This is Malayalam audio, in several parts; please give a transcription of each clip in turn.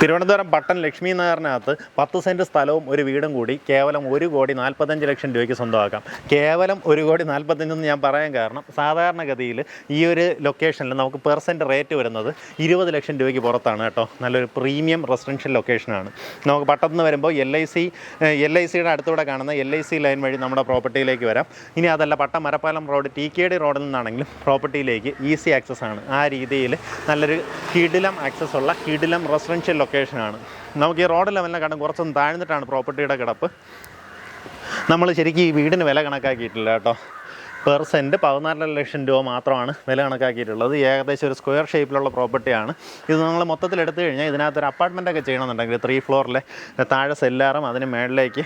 തിരുവനന്തപുരം പട്ടൺ ലക്ഷ്മി നഗറിനകത്ത് പത്ത് സെന്റ് സ്ഥലവും ഒരു വീടും കൂടി കേവലം ഒരു കോടി നാൽപ്പത്തഞ്ച് ലക്ഷം രൂപയ്ക്ക് സ്വന്തമാക്കാം. കേവലം ഒരു കോടി നാൽപ്പത്തഞ്ചെന്ന് ഞാൻ പറയാൻ കാരണം സാധാരണഗതിയിൽ ഈ ഒരു ലൊക്കേഷനിൽ നമുക്ക് പെർസെന്റ് റേറ്റ് വരുന്നത് ഇരുപത് ലക്ഷം രൂപയ്ക്ക് പുറത്താണ് കേട്ടോ. നല്ലൊരു പ്രീമിയം റെസിഡൻഷ്യൽ ലൊക്കേഷനാണ് നമുക്ക് പട്ടത്ത് നിന്ന് വരുമ്പോൾ L I C L I സിയുടെ അടുത്തൂടെ കാണുന്ന എൽ ഐ സി ലൈൻ വഴി നമ്മുടെ പ്രോപ്പർട്ടിയിലേക്ക് വരാം. ഇനി അതല്ല Pattom Marappalam road T K D റോഡിൽ നിന്നാണെങ്കിലും പ്രോപ്പർട്ടിയിലേക്ക് ഈസി ആക്സസ് ആണ്. ആ രീതിയിൽ നല്ലൊരു കിടിലം ആക്സസ് ഉള്ള കിടിലം റെസിഡൻഷ്യൽ ലൊക്കേഷനാണ് നമുക്ക് ഈ റോഡ് ലെവലിനെ ലെവലിനെക്കാട്ടും കുറച്ചൊന്ന് താഴ്ന്നിട്ടാണ് പ്രോപ്പർട്ടിയുടെ കിടപ്പ്. നമ്മൾ ശരിക്കും ഈ വീടിന് വില കണക്കാക്കിയിട്ടില്ല കേട്ടോ. പെർ സെന്റ് പതിനാലര ലക്ഷം രൂപ മാത്രമാണ് വില കണക്കാക്കിയിട്ടുള്ളത്. ഏകദേശം ഒരു സ്ക്വയർ ഷേപ്പിലുള്ള പ്രോപ്പർട്ടിയാണ് ഇത് നിങ്ങൾ മൊത്തത്തിൽ എടുത്തു കഴിഞ്ഞാൽ ഇതിനകത്ത് ഒരു അപ്പാർട്ട്മെന്റൊക്കെ ചെയ്യണമെന്നുണ്ടെങ്കിൽ ത്രീ ഫ്ലോറിലെ താഴെ സെല്ലാറും അതിന് മേളിലേക്ക്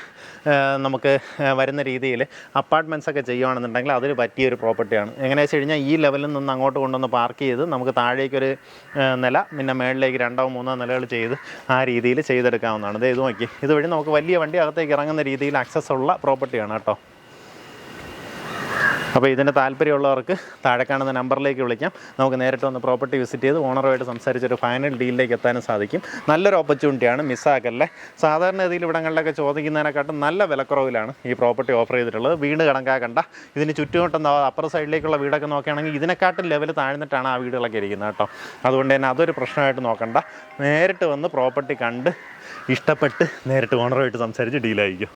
നമുക്ക് വരുന്ന രീതിയിൽ അപ്പാർട്ട്മെന്റ്സ് ഒക്കെ ചെയ്യുകയാണെന്നുണ്ടെങ്കിൽ അതിന് പറ്റിയ ഒരു പ്രോപ്പർട്ടിയാണ് എങ്ങനെയാണെന്ന് വെച്ച് കഴിഞ്ഞാൽ ഈ ലെവലിൽ നിന്ന് അങ്ങോട്ട് കൊണ്ടുവന്ന് പാർക്ക് ചെയ്ത് നമുക്ക് താഴേക്കൊരു നില പിന്നെ മേളിലേക്ക് രണ്ടോ മൂന്നോ നിലകൾ ചെയ്ത് ആ രീതിയിൽ ചെയ്തെടുക്കാവുന്നതാണ്. ഇത് ഇത് നോക്കി. ഇതുവഴി നമുക്ക് വലിയ വണ്ടി അകത്തേക്ക് ഇറങ്ങുന്ന രീതിയിൽ ആക്സസ് ഉള്ള പ്രോപ്പർട്ടിയാണ് കേട്ടോ. അപ്പോൾ ഇതിന് താല്പര്യമുള്ളവർക്ക് താഴെ കാണുന്ന നമ്പറിലേക്ക് വിളിക്കാം. നമുക്ക് നേരിട്ട് വന്ന് പ്രോപ്പർട്ടി വിസിറ്റ് ചെയ്ത് ഓണറുമായിട്ട് സംസാരിച്ചൊരു ഫൈനൽ ഡീലിലേക്ക് എത്താനും സാധിക്കും. നല്ലൊരു ഓപ്പർച്യൂണിറ്റിയാണ് മിസ്സാക്കല്ലേ. സാധാരണ ഗതിയിൽ ഇവിടങ്ങളിലൊക്കെ ചോദിക്കുന്നതിനെക്കാട്ടും നല്ല വിലക്കുറവിലാണ് ഈ പ്രോപ്പർട്ടി ഓഫർ ചെയ്തിട്ടുള്ളത്. വീട് കണക്കാക്കണ്ട ഇതിന് ചുറ്റുവട്ടം അപ്പുറ സൈഡിലേക്കുള്ള വീടൊക്കെ നോക്കുകയാണെങ്കിൽ ഇതിനെക്കാട്ടും ലെവൽ താഴ്ന്നിട്ടാണ് ആ വീടുകളൊക്കെ ഇരിക്കുന്നത് കേട്ടോ. അതുകൊണ്ട് തന്നെ അതൊരു പ്രശ്നമായിട്ട് നോക്കണ്ട. നേരിട്ട് വന്ന് പ്രോപ്പർട്ടി കണ്ട് ഇഷ്ടപ്പെട്ട് നേരിട്ട് ഓണറുമായിട്ട് സംസാരിച്ച് ഡീലായിരിക്കും.